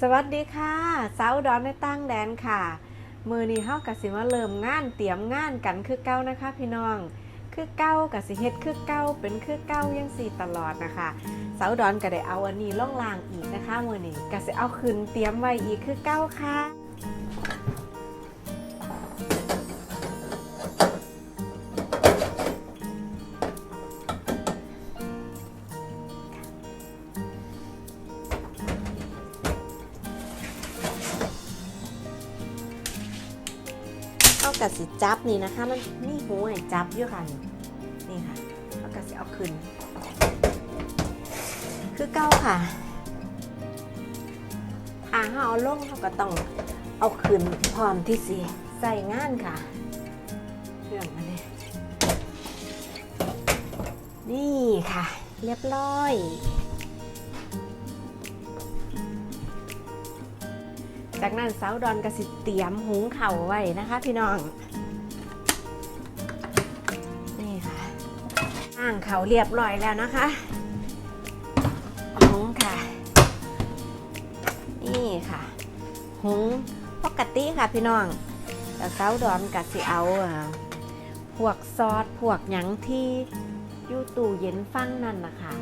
สวัสดีค่ะสาวดอนในตั้งแดนค่ะ มือนี้เฮากะสิมาเริ่มงานเตรียมงานกันคือเก้านะคะ พี่น้อง คือเก้ากะสิเฮ็ดคือเก้าเป็นคือเก้ายังสี่ตลอดนะคะสาวดอนก็ได้เอาอันนี้ล่องลางอีกนะคะมือนี้กะสิเอาขึ้นเตรียมไว้อีกคือเก้าค่ะากะสิจับนี่นะคะ มันนี่หูให้จับอยู่ค่ะนี่นี่ค่ะเอากะสิเอาขึ้น คือเก้าค่ะถ้าเราเอาลงเราก็ต้องเอาขึ้นพร้อมที่สิใส่งานค่ะเรื่องมาเลยนี่ค่ะ เรียบร้อย จากนั้นสาวดอนก็สิเตรียมหุงเข่าไว้นะคะ พี่น้อง นี่ค่ะอ่างเขาเรียบร้อยแล้วนะคะหุงค่ะ นี่ค่ะ หุงปกติค่ะพี่น้องแต่สาวดอนก็สิเอาอ่าพวกซอสพวกหยังที่อยู่ตู้เย็นฟังนั่นนะคะ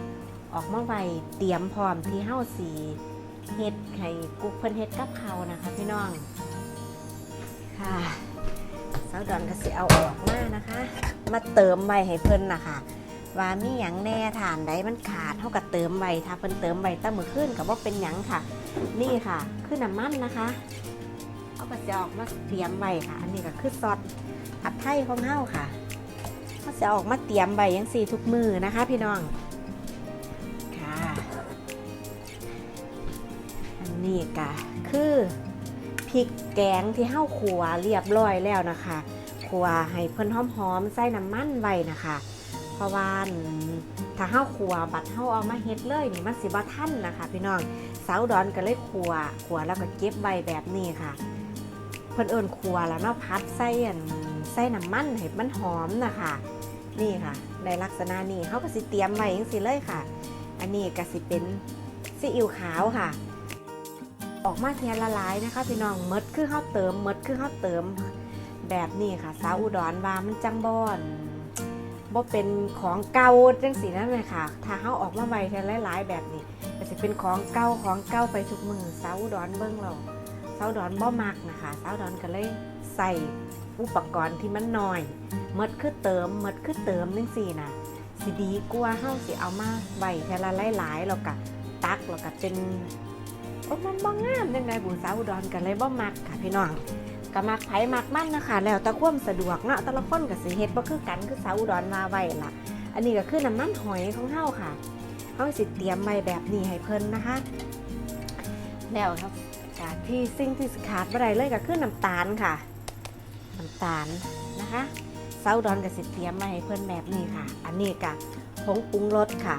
ออกมาไว้เตรียมพร้อมที่เฮ้าสี เฮ็ดไข่กุ๊กเพิ่นเฮ็ดกับเขานะคะ พี่น้อง ค่ะสาวดอนก็สิเอาออกมานะคะ มาเติมไว้ให้เพิ่นนะคะว่ามีหยังแน่ฐานใดมันขาดเท่ากับเติมไว้ถ้าเพิ่นเติมไว้ตั้งมือขึ้นกับว่าเป็นหยังค่ะ นี่ค่ะคือน้ำมันนะคะเอาก็จะออกมาเตรียมไว้ค่ะ อันนี้ก็คือซอสผัดไทยของเฮาค่ะเขาจะออกมาเตรียมไว้ยังสี่ทุกมือนะคะ พี่น้อง นนี้ก็คือพริกแกงที่เฮาขัวเรียบร้อยแล้วนะคะขัวให้เพิ่นหอมๆใส่น้ำมันไว้นะคะ เพราะว่าถ้าเฮาขัวบัดเฮาเอามาเฮ็ดเลยนี่มันสิบ่ทันนะคะ พี่น้องสาวดอนก็เลยขัวขัวแล้วก็เก็บไว้แบบนี้ค่ะ เพิ่นเอิ้นขัวแล้วเนาะพัดใส่อันใส่น้ำมันให้มันหอมนะคะ นี่ค่ะในลักษณะนี้เขาก็สิเตรียมไว้จังซีเลยค่ะ อันนี้ก็สิเป็นซีอิ๊วขาวค่ะ ออกมาเทียนละลายนะคะพี่น้องมดคือข้าวเติมมดคือข้าวเติมแบบนี้ค่ะ สาวอุดรว่ามันจังบอนบ่เป็นของเก่าจังสีนั่นเลยค่ะ ถ้าเขาออกมาไวเทียนหลายๆแบบนี้ก็จะเป็นของเก่าของเก่าไปทุกมือสาวอุดรเบิ้งเราสาวอุดรบ่มักนะคะสาวอุดรก็เลยใส่อุปกรณ์ที่มันน้อยมดคือเติมมดคือเติมจังสี่นะสิดีกว่าเฮาสิเอามาไวเทียนละหลายๆแล้วก็ตักแล้วก็เป็น โอ้มันบ่งามยังไงบุษาวอุดรกันเลยบ่มักค่ะพี่น้องก็มักไผมักมันนะคะแล้วแต่ความสะดวกเนาะแต่ละคนก็สิเฮ็ดบ่คือกันคือสาวอุดรมาไว้ล่ะ อันนี้ก็คือน้ำมันหอยของเฮาค่ะเฮาสิเตรียมไว้แบบนี้ให้เพิ่นนะคะ แล้วครับการที่สิ่งที่ขาดบ่ได้เลยก็คือน้ำตาลค่ะน้ำตาลนะคะสาวอุดรก็สิเตรียมมาให้เพิ่นแบบนี้ค่ะ อันนี้ก็ผงปรุงรสค่ะ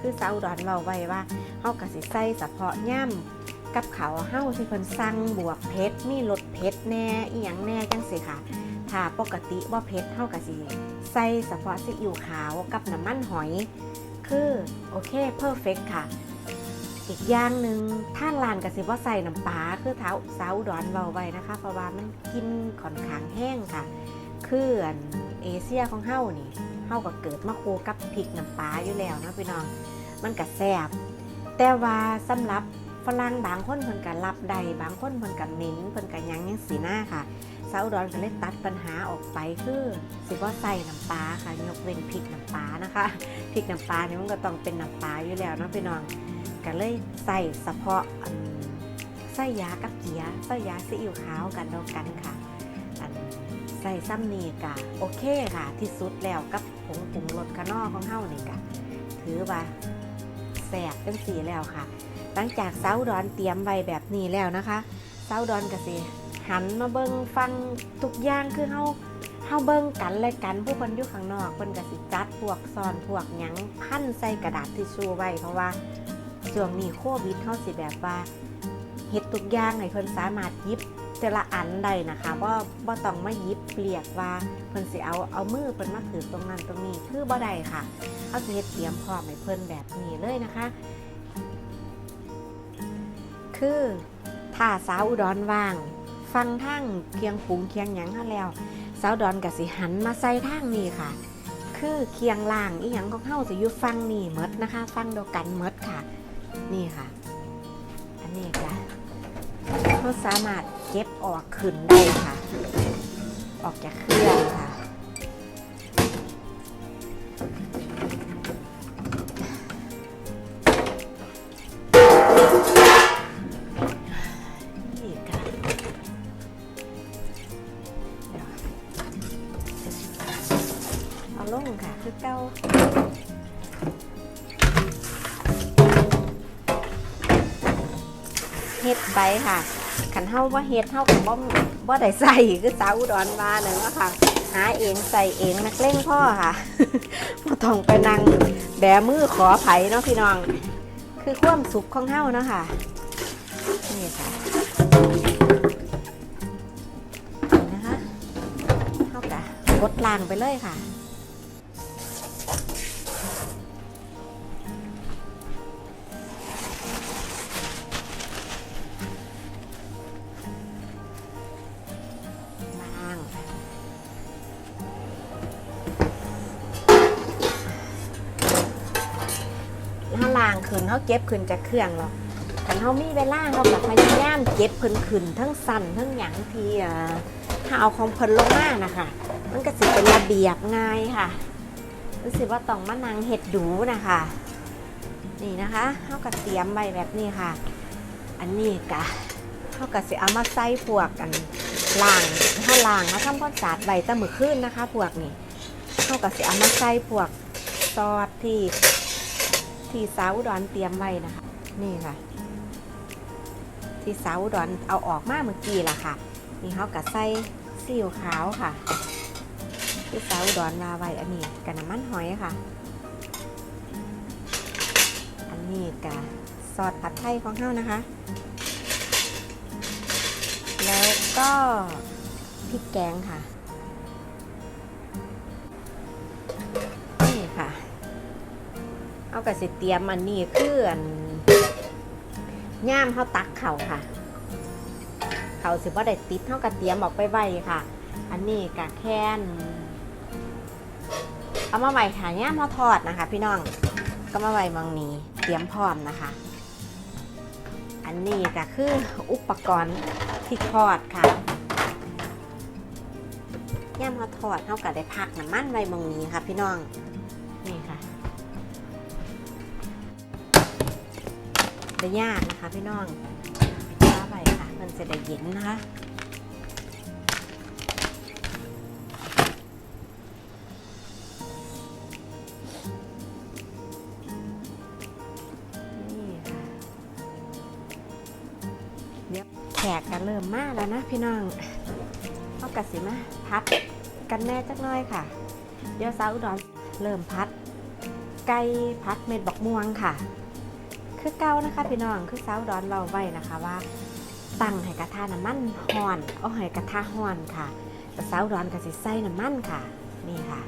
คือสาวอุดรเว้าไว้ว่าเฮากะสิใส่เฉพาะย่ำ กับเขาเฮาที่เพิ่นสั่งบวกเผ็ดมีรสเผ็ดแน่อีหยังแน่จังสิค่ะ ถ้าปกติบ่าเผ็ดเฮากะสิใส่เฉพาะซีอิ๊วขาวกับน้ำมันหอย คือโอเคเพอร์เฟกค่ะ อีกอย่างหนึ่งท่านร้านกะสิบ่ใส่น้ำปลาคือเท้าสาวอุดรเบาไว้นะคะ เพราะว่ามันกินค่อนข้างแห้งค่ะคืออันเอเชียของเฮานี่เฮาก็เกิดมาโคกับพริกน้ำปลาอยู่แล้วนะพี่น้อง มันก็แซ่บแต่ว่าสำหรับ ฝรั่งบางคนเพิ่นก็รับได้บางคนเพิ่นก็เหม็นเพิ่นก็หยังยังสีหน้าค่ะสาอุดรก็เลยตัดปัญหาออกไปคือสิบ่ใส่น้ำปลาค่ะยกเว้นพริกน้ำปลานะคะพริกน้ำปลาเนี่ยมันก็ต้องเป็นน้ำปลาอยู่แล้วนะพี่น้องก็เลยใส่เฉพาะใส่ยากับเกียใส่ยาซีอิ๊วขาวกันแล้วกันค่ะอันใส่ซ้ำนี่กะโอเคค่ะ ที่สุดแล้วกับผงปรุงรสกะนอของเฮานี่กะถือว่าแสบจังสีแล้วค่ะ หลังจากเซาดอนเตรียมไว้แบบนี้แล้วนะคะเซาดอนก็สิหันมาเบิงฟังทุกอย่างคือเฮาเฮาเบิงกันและกันผู้คนอยู่ข้างนอกเพิ่นก็สิจัดพวกซอนพวกหยังพันใส่กระดาษทิชชู่ไว้เพราะว่าช่วงนี้โควิดเฮาสิแบบว่าเฮ็ดทุกอย่างให้เพิ่นสามารถยิบแต่ละอันได้นะคะว่าบ่ต้องมายิบเปลียกว่าเพิ่นสิเอาเอามือเพิ่นมาถือตรงนั้นตรงนี้คือบ่ได้ค่ะเขาจะเฮ็ดเตรียมพร้อมให้เพิ่นแบบนี้เลยนะคะ คือถ้าสาวอุดรว่าง ฟังทั้งเคียงปรุงเคียงหยังเฮาแล้ว สาวอุดรก็สิหันมาใส่ทางนี้ค่ะ คือเคียงล่างอีหยังของเฮาสิอยู่ฟังนี่หมดนะคะ ฟังเดียวกันหมดค่ะ นี่ค่ะ อันนี้จ้ะเขาสามารถเก็บออกขึ้นได้ค่ะ ออกจากเครื่องค่ะ ฮ็ดไปค่ะขันเฮาว่าเฮ็ดเฮากับบ่บ่ได้ใส่คือสาวอุดรมาหนึ่งว่าค่ะ หาเองใส่เองนักเล่งพ่อค่ะบ่ต้องไปนั่งแบมือขอไผเนาะพี่น้อง คือความสุขของเฮาเนาะค่ะนี่ค่ะนะคะเท่ากับกดลางไปเลยค่ะ นเขาเก็บขึ้นจากเครื่องหรอกแต่เขามีเวลาเขาแบบพยายามเก็บเพิ่นขึ้นทั้งสั่นทั้งหยังที่เอ่อถ้าเอาของเพิ่นลงมานะคะ มันก็สิเป็นระเบียบง่ายค่ะ รู้สึกว่าต้องมานังเห็ดดูนะคะ นี่นะคะเขาก็เตรียมใบแบบนี้ค่ะ อันนี้กะเขาก็สิเอามาใส่พวกกันล่างถ้าล่างเขาทำความสะอาดใบตะมือขึ้นนะคะ พวกนี้เขาก็สิเอามาใส่พวกซอสที่ ที่สาวอุดอนเตรียมไว้นะคะ นี่ค่ะ ที่สาวอุดอนเอาออกมาเมื่อกี้ล่ะค่ะ นี่เขาก็ใส่ซีอิ๊วขาวค่ะ ที่สาวอุดอนมาไว้อันนี้กับน้ำมันหอยค่ะ อันนี้กับซอสผัดไทยของเฮานะคะ แล้วก็พริกแกงค่ะ กระสิเตรียมอันนี้คืออันย่ามเฮาตักเข่าค่ะ เขาสิว่าได้ติดเท่ากับเตรียมออกไปไว้ค่ะ อันนี้กะแค่นเอามาไว้ค่ะย่ามเฮาทอดนะคะ พี่น้องก็มาไว้มองนี้เตรียมพร้อมนะคะ อันนี้ก็คืออุปกรณ์ที่ทอดค่ะย่ามเฮาทอดเท่ากับได้พักน้ำมันไว้มองนี้ค่ะ พี่น้อง ได้ยากนะคะพี่น้องล้าไปค่ะมันจะได้เย็นนะคะนี่ยแขกกันเริ่มมาแล้วนะพี่น้องเอากระสิมาพัดกันแน่จักน้อยค่ะ เดี๋ยวสาวอุดรเริ่มพัด ไก่พัดเม็ดบักม่วงค่ะ คือเก้านะคะพี่น้องคือสาวอุดรเราไว้นะคะว่า ตั้งให้กระทะน้ำมันห่อนเอาให้กระทะห่อนค่ะแต่สาวอุดรก็สิใส่น้ำมันค่ะ นี่ค่ะ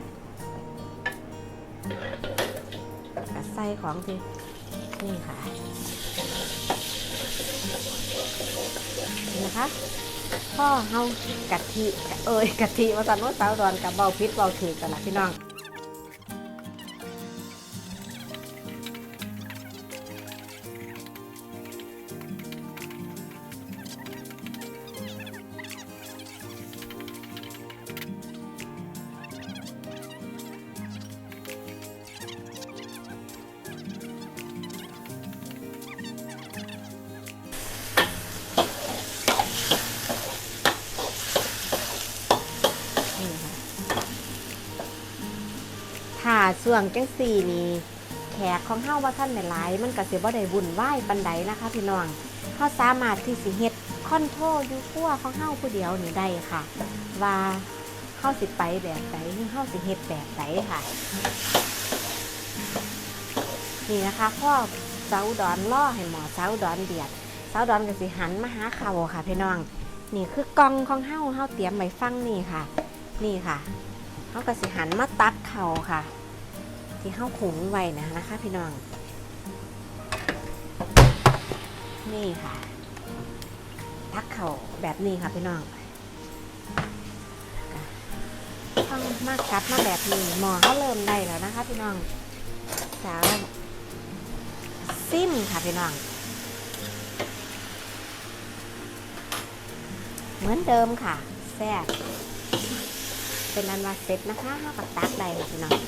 ก็ใส่ของที่นี่ค่ะนี่นะคะพ่อเฮากะทิเอ้ยกะทิว่าสันว่าสาวดอนกับเบาพิษเบาถือกันละพี่น้อง ส่วงจังสี่นี่แขกของเฮาว่าท่านหลาย มันก็สิบ่ได้บุญไหว้ปันใดนะคะพี่น้องเฮาสามารถที่สิเฮ็ดคอนโทรอยู่ขั้วของเฮาผู้เดียวนี่ได้ค่ะ ว่าเฮาสิไปแบบใดหรือเฮาสิเฮ็ดแบบใดค่ะ นี่นะคะพ่อเสาดอนล่อให้หมอเสาดอนเดียดเสาดอนก็สิหันมาหาเขาค่ะพี่น้อง นี่คือกองของเฮาเฮาเตรียมไว้ฟังนี่ค่ะ นี่ค่ะเฮาก็สิหันมาตักเข่าค่ะ ที่เฮาขุงไว้นะนะคะ พี่น้อง นี่ค่ะตักเข่าแบบนี้ค่ะพี่น้องต้องมากลับมาแบบนี้หมอเขาเริ่มได้แล้วนะคะ พี่น้องสาวซิมค่ะพี่น้อง เหมือนเดิมค่ะแซ่บเป็นอันว่าเสร็จนะคะเขากับตักได้ค่ะพี่น้อง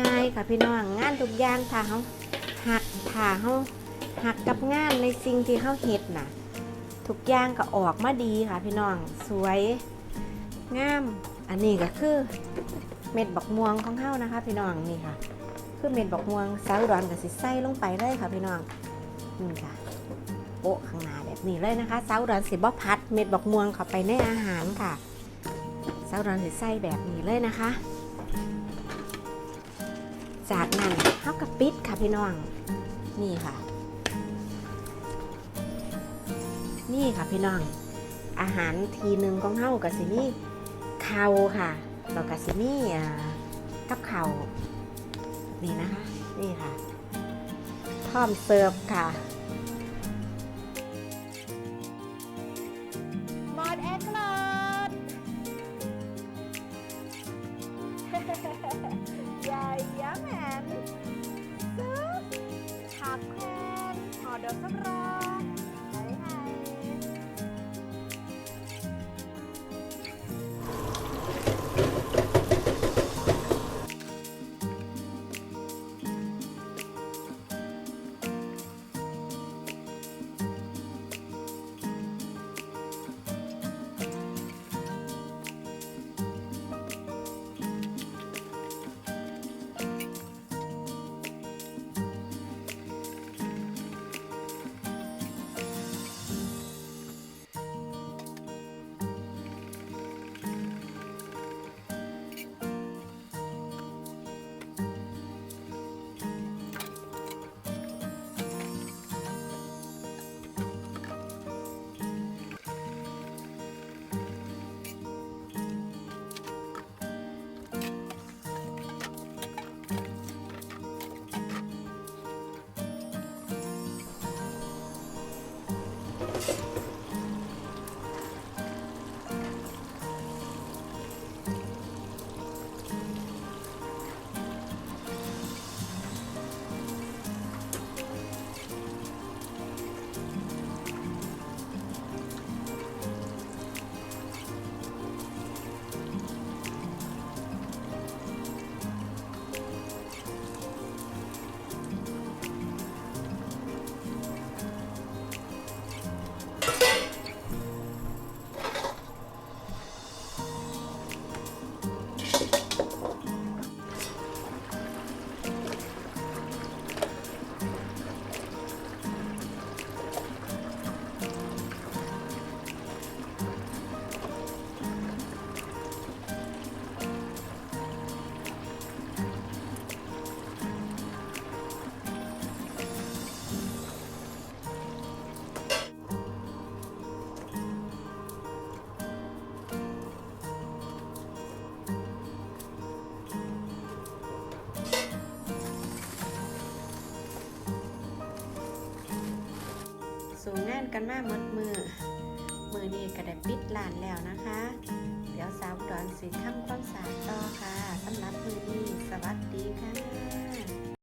ง่ายๆ ค่ะพี่น้องงานทุกอย่างถ้าเขาหักถ้าเขาหักกับงานในสิ่งที่เขาเฮ็ดน่ะ ทุกอย่างก็ออกมาดีค่ะพี่น้องสวยงามอันนี้ก็คือเม็ดบักม่วงของเขานะคะ พี่น้องนี่ค่ะ คือเม็ดบักม่วงสาวอุดอนกับสิใส่ลงไปเลยค่ะพี่น้องนี่ค่ะโปะข้างหน้าแบบนี้เลยนะคะสาวอุดอนสิบ่พัด เม็ดบักม่วงเข้าไปในอาหารค่ะสาวอุดอนสิใส่แบบนี้เลยนะคะ จากนั้นเฮากับปิดค่ะพี่น้อง นี่ค่ะ นี่ค่ะพี่น้อง อาหารทีหนึ่งของเฮากับสินี่ข้าวค่ะแล้วกับสินี่กับข้าวนี่นะคะ นี่ค่ะพร้อมเสิร์ฟค่ะ กันมากมดมือ มือนี้ก็ได้ปิดหลานแล้วนะคะ เดี๋ยวสาวดอนสีทำความสะอาดต่อค่ะสำหรับมือนี้สวัสดีค่ะ